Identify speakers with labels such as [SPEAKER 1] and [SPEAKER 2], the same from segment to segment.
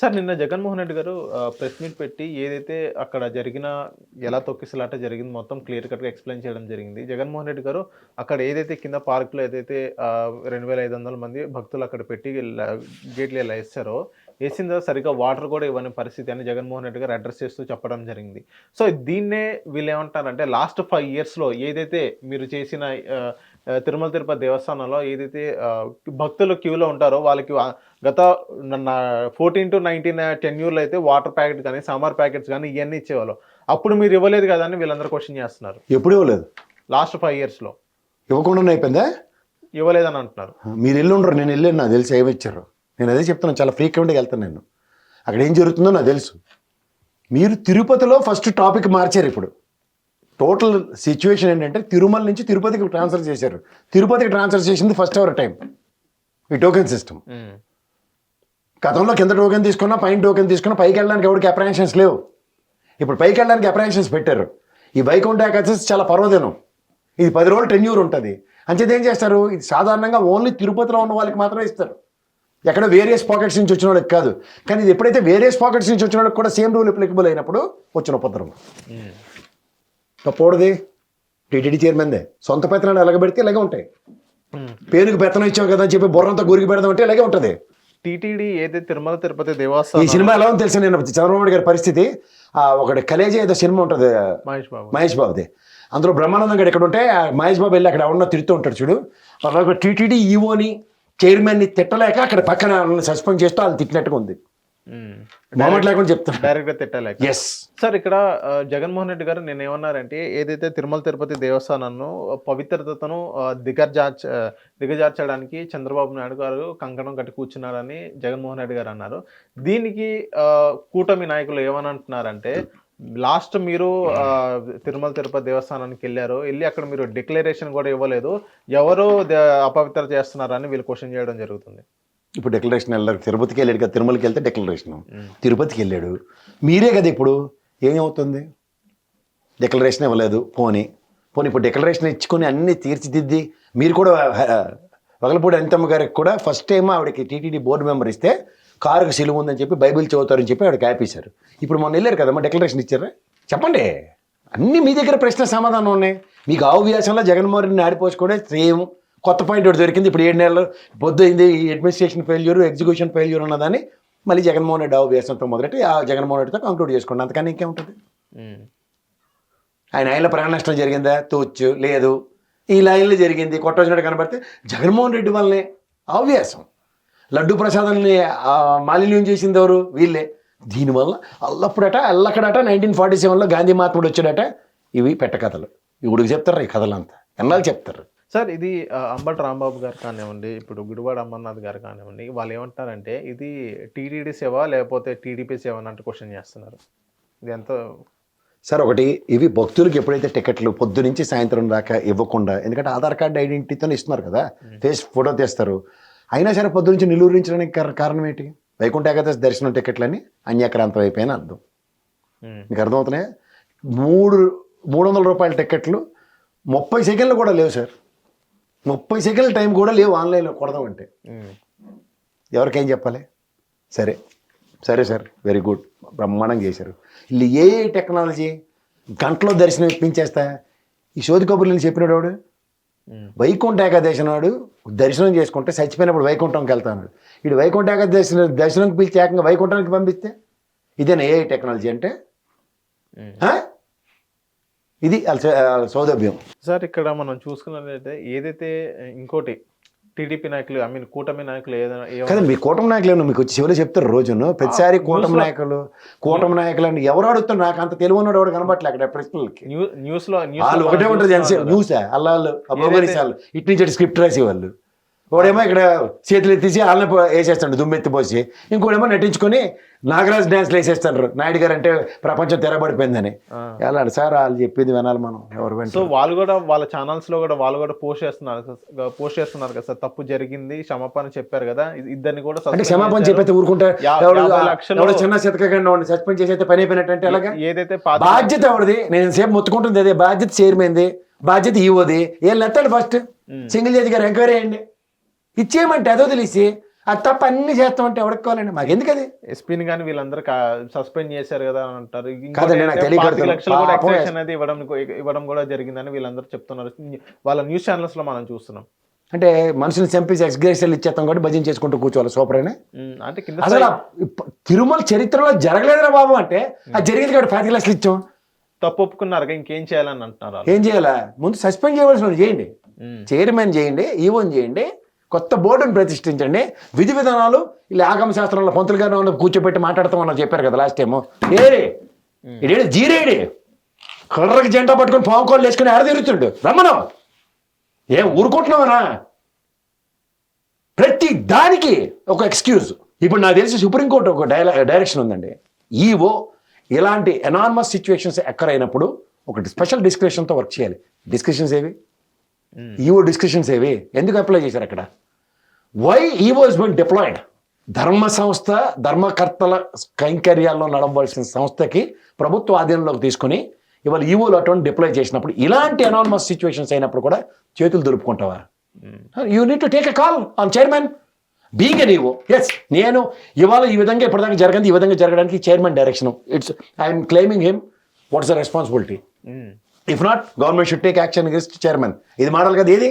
[SPEAKER 1] Sir నిన్న జగన్మోహన్ రెడ్డి గారు press meet పెట్టి ఏదైతే అక్కడ జరిగిన ఎలా తొక్కిసలాట జరిగింది మొత్తం క్లియర్ కట్గా ఎక్స్ప్లెయిన్ చేయడం జరిగింది. జగన్మోహన్ రెడ్డి గారు అక్కడ ఏదైతే కింద పార్కులో ఏదైతే రెండు వేల ఐదు వందల మంది భక్తులు అక్కడ పెట్టి గేట్లు ఇలా వేస్తారో వేసిన తర్వాత సరిగ్గా వాటర్ కూడా ఇవ్వని పరిస్థితి అని జగన్మోహన్ రెడ్డి గారు అడ్రస్ చేస్తూ చెప్పడం జరిగింది. సో దీన్నే వీళ్ళు ఏమంటారంటే లాస్ట్ ఫైవ్ ఇయర్స్లో ఏదైతే మీరు చేసిన తిరుమల తిరుపతి దేవస్థానంలో ఏదైతే భక్తులు క్యూలో ఉంటారో వాళ్ళకి గత ఫోర్టీన్ టు నైన్టీన్ టెన్యూర్లో అయితే వాటర్ ప్యాకెట్ కానీ సమ్మర్ ప్యాకెట్స్ కానీ ఇవన్నీ ఇచ్చేవాళ్ళు. అప్పుడు మీరు ఇవ్వలేదు కదా అని వీళ్ళందరూ క్వశ్చన్ చేస్తున్నారు.
[SPEAKER 2] ఎప్పుడు ఇవ్వలేదు?
[SPEAKER 1] లాస్ట్ ఫైవ్ ఇయర్స్లో
[SPEAKER 2] ఇవ్వకుండా అయిపోయిందా?
[SPEAKER 1] ఇవ్వలేదని అంటున్నారు.
[SPEAKER 2] మీరు వెళ్ళి ఉండరు నేను వెళ్ళాను నాకు తెలిసి ఏమి ఇచ్చారు? నేను అదే చెప్తున్నాను చాలా ఫ్రీక్వెంట్గా వెళ్తాను నేను. అక్కడ ఏం జరుగుతుందో నాకు తెలుసు. మీరు తిరుపతిలో ఫస్ట్ టాపిక్ మార్చారు ఇప్పుడు. టోటల్ సిచ్యువేషన్ ఏంటంటే తిరుమల నుంచి తిరుపతికి ట్రాన్స్ఫర్ చేశారు. తిరుపతికి ట్రాన్స్ఫర్ చేసింది ఫస్ట్ అవర్ టైం ఈ టోకెన్ సిస్టమ్ గతంలో కింద టోకెన్ తీసుకున్నా పైన టోకెన్ తీసుకున్నా పైకి వెళ్ళడానికి ఎవరికి అప్రహెన్షన్స్ లేవు. ఇప్పుడు పైకి వెళ్ళడానికి అప్రహెన్షన్స్ పెట్టారు. ఈ వైకుంఠ ఏకాదశి చాలా పర్వదినం. ఇది పది రోజులు టెన్యూర్ ఉంటుంది. అంచేది ఏం చేస్తారు? ఇది సాధారణంగా ఓన్లీ తిరుపతిలో ఉన్న వాళ్ళకి మాత్రమే ఇస్తారు. ఎక్కడ వేరియస్ పాకెట్స్ నుంచి వచ్చిన వాళ్ళకి కాదు. కానీ ఇది ఎప్పుడైతే వేరియస్ పాకెట్స్ నుంచి వచ్చిన వాళ్ళకి కూడా సేమ్ రూల్ అప్లికబుల్ అయినప్పుడు వచ్చిన ఉపద్రవం. తప్పోడది టీటీడీ చైర్మన్దే సొంత పెత్తనాలు ఎలగబెడితే ఇలాగే ఉంటాయి. పేరుకి పెత్తనం ఇచ్చాం కదా అని చెప్పి బుర్రంతా గురికి పెడదాం అంటే ఇలాగే ఉంటుంది.
[SPEAKER 1] టీటీడీ ఏదైతే తిరుమల తిరుపతి
[SPEAKER 2] ఈ
[SPEAKER 1] దేవస్థానం
[SPEAKER 2] సినిమా ఎలా ఉంది తెలుసు నేను చంద్రబాబు గారి పరిస్థితి? ఆ, ఒకటి కలేజీ ఏదో సినిమా ఉంటుంది.
[SPEAKER 1] మహేష్ బాబు.
[SPEAKER 2] మహేష్ బాబుది. అందులో బ్రహ్మానందం గారు ఎక్కడ ఉంటే ఆ మహేష్ బాబు వెళ్ళి అక్కడ ఎవరన్నా తిరుగుతూ ఉంటాడు చూడు. అలాగే టీటీడీ ఈఓని చైర్మన్ని తిట్టలేక అక్కడ పక్కన సస్పెండ్ చేస్తూ వాళ్ళు తిట్టినట్టుగా ఉంది.
[SPEAKER 1] ఉమ్.
[SPEAKER 2] మొహమాట లేకుండా చెప్తాను
[SPEAKER 1] డైరెక్ట్గా తిట్టలేక
[SPEAKER 2] ఎస్
[SPEAKER 1] సార్ ఇక్కడ జగన్మోహన్ రెడ్డి గారు నేను ఏమన్నారంటే ఏదైతే తిరుమల తిరుపతి దేవస్థానాన్ని పవిత్రతను దిగజార్చ దిగజార్చడానికి చంద్రబాబు నాయుడు గారు కంకణం కట్టి కూర్చున్నారని జగన్మోహన్ రెడ్డి గారు అన్నారు. దీనికి కూటమి నాయకులు ఏమని అంటున్నారంటే లాస్ట్ మీరు తిరుమల తిరుపతి దేవస్థానానికి వెళ్ళారు వెళ్ళి అక్కడ మీరు డిక్లరేషన్ కూడా ఇవ్వలేదు ఎవరు అపవిత్ర చేస్తున్నారని వీళ్ళు క్వశ్చన్ చేయడం జరుగుతుంది.
[SPEAKER 2] ఇప్పుడు డిక్లరేషన్ వెళ్ళారు. తిరుపతికి వెళ్ళాడు కదా తిరుమలకి వెళ్తే డిక్లరేషన్ తిరుపతికి వెళ్ళాడు. మీరే కదా ఇప్పుడు ఏమవుతుంది? డిక్లరేషన్ ఇవ్వలేదు పోనీ. పోనీ ఇప్పుడు డిక్లరేషన్ ఇచ్చుకొని అన్ని తీర్చిదిద్ది మీరు కూడా వగలపూడి అనితమ్మ గారికి కూడా ఫస్ట్ టైం ఆవిడకి టీటీడీ బోర్డు మెంబర్ ఇస్తే కారుకు సిలువ ఉందని చెప్పి బైబిల్ చదువుతారని చెప్పి ఆవిడకి ఆపేశారు ఇప్పుడు మొన్న వెళ్ళారు కదమ్మా డిక్లరేషన్ ఇచ్చారా? చెప్పండి. అన్నీ మీ దగ్గర ప్రశ్న సమాధానం ఉన్నాయి. మీకు ఆవు వ్యాసంలో జగన్మోహన్ రెడ్డిని ఆడిపోసుకోవడం సేమ్ కొత్త పాయింట్ ఒకటి దొరికింది. ఇప్పుడు ఏడు నెలలు పొద్దు అయింది ఈ అడ్మినిస్ట్రేషన్ ఫెయిల్యూర్ ఎగ్జిక్యూషన్ ఫెయిల్యూర్ ఉన్నదని మళ్ళీ జగన్మోహన్ రెడ్డి వ్యాసంతో మొదలెట్టి ఆ జగన్మోహన్ రెడ్డితో కంక్లూడ్ చేసుకోండి అంతకన్నా ఇంకేముంటుంది. ఆయన ఆయనలో ప్రాణ నష్టం జరిగిందా? తూచ్చు లేదు. ఈ లైన్లో జరిగింది. కొట్టొచ్చినట్టు కనబడితే జగన్మోహన్ రెడ్డి వల్లనే ఆవ్యాసం. లడ్డు ప్రసాదాన్ని మాలిన్యం చేసింది ఎవరు? వీళ్ళే. దీనివల్ల అల్లప్పుడట అల్లక్కడట నైన్టీన్ ఫార్టీ సెవెన్లో గాంధీ మహాత్ముడు వచ్చాడట. ఇవి పెట్టకథలు. ఇవిడికి చెప్తారు ఈ కథలంతా? ఎన్నాళ్ళు చెప్తారు?
[SPEAKER 1] సార్ ఇది అంబటి రాంబాబు గారు కానివ్వండి ఇప్పుడు గుడివాడ అమర్నాథ్ గారు కానివ్వండి వాళ్ళు ఏమంటారంటే ఇది టీటీడీ సేవ లేకపోతే టీడీపీ సేవ అన్నట్టు క్వశ్చన్ చేస్తున్నారు. ఇది ఎంత
[SPEAKER 2] సార్ ఒకటి ఇవి భక్తులకు ఎప్పుడైతే టికెట్లు పొద్దు నుంచి సాయంత్రం దాకా ఇవ్వకుండా ఎందుకంటే ఆధార్ కార్డు ఐడెంటిటీతో ఇస్తున్నారు కదా ఫేస్ ఫోటో తీస్తారు. అయినా సరే పొద్దు నుంచి నిలువరించడానికి కార- కారణం ఏంటి? వైకుంఠ ఏకాదశి దర్శనం టికెట్లని అన్యాక్రాంతం అయిపోయిన అర్థం. మీకు అర్థమవుతున్నాయా? మూడు మూడు వందల రూపాయల టికెట్లు ముప్పై సెకండ్లు కూడా లేవు సార్. ముప్పై సెకండ్ల టైం కూడా లేవు ఆన్లైన్లో కొడదామంటే. ఎవరికేం చెప్పాలి? సరే. సరే సార్. Very good. బ్రహ్మాండంగా చేశారు. వీళ్ళు ఏ టెక్నాలజీ గంటలో దర్శనం ఇప్పించేస్తా? ఈ శోధి కబుర్లు చెప్పినాడు వాడు వైకుంఠ ఏకాదశి నాడు దర్శనం చేసుకుంటే చచ్చిపోయినప్పుడు వైకుంఠంకి వెళ్తాను. ఇటు వైకుంఠ ఏకాదశి దర్శనంకి పిలిచి ఏకంగా వైకుంఠానికి పంపిస్తే ఇదేనా ఏ టెక్నాలజీ అంటే? ఇది సౌలభ్యం.
[SPEAKER 1] సార్ ఇక్కడ మనం చూసుకున్నట్లయితే ఏదైతే ఇంకోటి టీడీపీ నాయకులు ఐ మీన్ కూటమి నాయకులు ఏదైనా
[SPEAKER 2] కదా మీ కూటమి నాయకులు ఏమన్నా మీకు చివరి చెప్తారు రోజును? ప్రతిసారి కూటమి నాయకులు కూటమి నాయకులు అని ఎవరు అడుగుతారు నాకు అంత తెలివి ఉన్నాడు ఎవడు కనబట్లే అక్కడ ప్రశ్నలకి.
[SPEAKER 1] న్యూ- న్యూస్లో న్యూస్
[SPEAKER 2] వాళ్ళు ఒకటే ఉంటుంది. న్యూస్. అల్లాళ్ళు అబ్బోగరిసాలు ఇటు నుంచి స్క్రిప్ట్ రాసి వాళ్ళు వాడేమో ఇక్కడ చేతులు ఎత్తేసి వాళ్ళని వేసేస్తాడు దుమ్మెత్తి పోసి. ఇంకోడేమో నటించుకొని నాగరాజ్ డ్యాన్స్లు వేసేస్తాడు. నాయుడు గారు అంటే ప్రపంచం తెరబడిపోయిందని. ఎలా సార్ వాళ్ళు చెప్పింది వినాలి మనం ఎవరు
[SPEAKER 1] సో వాళ్ళు కూడా వాళ్ళ ఛానల్స్లో కూడా వాళ్ళు కూడా పోస్ట్ చేస్తున్నారు పోస్ట్ చేస్తున్నారు కదా సార్. తప్పు జరిగింది క్షమాపణ చెప్పారు కదా. ఇద్దరిని కూడా
[SPEAKER 2] అంటే క్షమాపణ
[SPEAKER 1] చేశారు.
[SPEAKER 2] చెప్పైతే ఊరుకుంటా
[SPEAKER 1] యా-
[SPEAKER 2] ఎవడు
[SPEAKER 1] యాభై లక్షలు-
[SPEAKER 2] ఎవడు చిన్న శతకంగా వాడిని సస్పెండ్ చేసి అయితే పని అయిపోయినట్టు అంటే ఎలాగా?
[SPEAKER 1] ఏదైతే
[SPEAKER 2] బాధ్యత ఎవరిది? నేను సేపు మొత్తుకుంటుంది అదే? బాధ్యత చైర్మన్ది బాధ్యత ఈవోది ఏం ఎత్తాడు ఫస్ట్ సింగిల్ జడ్జి గారు ఎంక్వైరీ అయ్యండి ఇచ్చేయమంటే అదో తెలిసి అది తప్ప అన్ని చేస్తామంటే ఎవరికి కావాలండి? మాకు ఎందుకు అది
[SPEAKER 1] ఎస్పీని కానీ వీళ్ళందరూ సస్పెండ్ చేశారు కదా అని అంటారు. లక్షలు అనేది ఇవ్వడం ఇవ్వడం కూడా జరిగిందని వీళ్ళందరూ చెప్తున్నారు. వాళ్ళ న్యూస్ ఛానల్స్లో మనం చూస్తున్నాం.
[SPEAKER 2] అంటే మనుషుని చంపేసి ఎక్స్గ్రేషన్లు ఇచ్చేస్తాం కాబట్టి భజన చేసుకుంటూ కూర్చోవాలి సూపరేనే
[SPEAKER 1] ఉమ్, అంటే
[SPEAKER 2] అసలు తిరుమల చరిత్రలో జరగలేదురా బాబు అంటే అది జరిగింది కాబట్టి పాతిక లక్షలు ఇచ్చాం.
[SPEAKER 1] తప్పు ఒప్పుకున్నారు ఇంకేం చేయాలని అంటున్నారు.
[SPEAKER 2] ఏం చేయాలా? ముందు సస్పెండ్ చేయవలసిన చేయండి. చైర్మన్ చేయండి ఈవోన్ చేయండి కొత్త బోర్డును ప్రతిష్ఠించండి. విధి విధానాలు ఇలా ఆగమ శాస్త్రంలో పంతులు ఉన్న కూర్చోబెట్టి మాట్లాడతామని చెప్పారు కదా లాస్ట్ టైం ఏరే ఇదేంటి జీరేడి కర్రకి జెండా పట్టుకొని పావుకోళ్ళు వేసుకుని ఆడ తిరుగుతుండు. రమ్మను. ఏం ఊరుకుంటున్నావనా? ప్రతి దానికి ఒక ఎక్స్క్యూజ్ ఇప్పుడు నాకు తెలిసి సుప్రీంకోర్టు ఒక డైలా డైరెక్షన్ ఉందండి. ఈవో ఇలాంటి ఎనార్మస్ సిచ్యువేషన్స్ ఎక్కరైనప్పుడు ఒక స్పెషల్ డిస్క్రిప్షన్తో వర్క్ చేయాలి. డిస్కషన్స్ ఏవి? ఈవో డిస్కషన్స్ ఏవి? ఎందుకు అప్లై చేశారు అక్కడ? Why EO is been deployed ధర్మ సంస్థ ధర్మకర్తల కైంకర్యాల్లో నడవలసిన సంస్థకి ప్రభుత్వ ఆధీనంలోకి తీసుకుని ఇవాళ ఈవోలు అటువంటి డిప్లాయ్ చేసినప్పుడు ఇలాంటి అనానమస్ సిచ్యువేషన్స్ అయినప్పుడు కూడా చేతులు దులుపుకుంటావా? You need to take a call on chairman being an EO as నేను ఇవాళ ఈ విధంగా ఇప్పటిదాకా జరగదు ఈ విధంగా జరగడానికి chairman direction it's I'm claiming him what's the responsibility if not government should take action against chairman ఇది మాడాలి కదా ఏది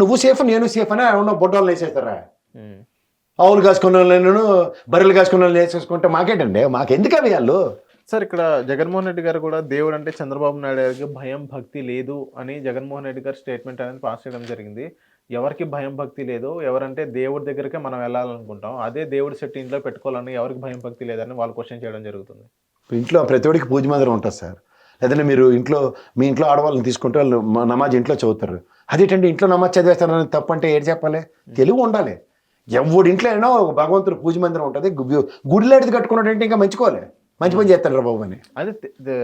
[SPEAKER 2] నువ్వు సేఫ్ నేను సేఫ్ అని ఉన్న బొడ్డోళ్ళు వేసేస్తారా. ఆవులు కాసుకున్న నేను బర్రెలు కాసుకున్న వాళ్ళని వేసేసుకుంటే మాకేంటండి? మాకెందుకు అవి వాళ్ళు?
[SPEAKER 1] సార్ ఇక్కడ జగన్మోహన్ రెడ్డి గారు కూడా దేవుడు అంటే చంద్రబాబు నాయుడు గారికి భయం భక్తి లేదు అని జగన్మోహన్ రెడ్డి గారు స్టేట్మెంట్ అనేది పాస్ చేయడం జరిగింది. ఎవరికి భయం భక్తి లేదు? ఎవరంటే దేవుడి దగ్గరికే మనం వెళ్ళాలనుకుంటాం. అదే దేవుడి సెట్ ఇంట్లో పెట్టుకోవాలని ఎవరికి భయం భక్తి లేదని వాళ్ళు క్వశ్చన్ చేయడం జరుగుతుంది.
[SPEAKER 2] ఇంట్లో ప్రతివాడికి పూజ మందిరం ఉంటుంది సార్. లేదంటే మీరు ఇంట్లో మీ ఇంట్లో ఆడవాళ్ళని తీసుకుంటే వాళ్ళు మా నమాజ్ ఇంట్లో చదువుతారు. అదేంటంటే ఇంట్లో నమాజ్ చదివేస్తారని తప్పు అంటే ఏడు చెప్పాలి? తెలుగు ఉండాలి. ఎవడి ఇంట్లో అయినా ఒక భగవంతుడు పూజ మందిరం ఉంటుంది గు- గుడిలాంటిది కట్టుకున్నాడంటే ఇంకా మంచుకోవాలి మంచి పని చేస్తాడు బాబు అని.
[SPEAKER 1] అదే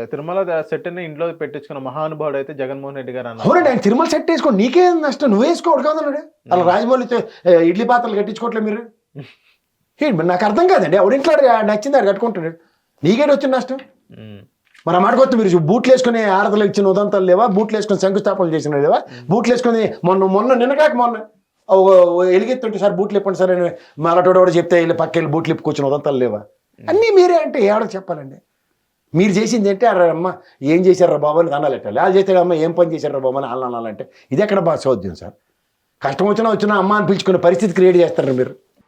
[SPEAKER 1] తిరుమల సెట్ని ఇంట్లో పెట్టించుకున్న మహానుభావుడు అయితే జగన్మోహన్ రెడ్డి గారు అన్నారు.
[SPEAKER 2] అవునండి ఆయన తిరుమల సెట్ వేసుకో నీకే నష్టం నువ్వు వేసుకోవడు కాదన్నాడు. అలా రాజమౌళి ఇడ్లీ పాత్రలు కట్టించుకోవట్లే మీరు? నాకు అర్థం కాదండి ఆడ నచ్చింది ఆడు కట్టుకుంటాడు. నీకేటి వచ్చిన నష్టం? ఆ మాటకొస్తే మీరు బూట్లు వేసుకుని ఆడతలు ఇచ్చిన ఉదంతాలు లేవా? బూట్లు వేసుకుని శంకుస్థాపనలు చేసిన లేవా? బూట్లు వేసుకుని మొన్న మొన్న నిన్న కాక మొన్న. ఎలిగెత్తుంటే సార్ బూట్లు ఇప్పండి సార్ అని మరటోడు కూడా చెప్తే వెళ్ళి పక్కెళ్ళి బూట్లు ఇప్పు కూర్చుని ఉదంతాలు లేవా? అన్నీ మీరే అంటే ఏడో చెప్పాలండి? మీరు చేసింది అంటే అరే అమ్మ ఏం చేశారా బాబు అని అనాలి ఎట్టాలి వాళ్ళు చేస్తే అమ్మ ఏం పని చేశారా బాబు అని వాళ్ళు అనాలంటే. ఇది ఎక్కడ బాగా చదువుతుంది సార్? కష్టం వచ్చినా వచ్చినా అమ్మ అని పిలుచుకునే పరిస్థితి క్రియేట్ చేస్తారు మీరు.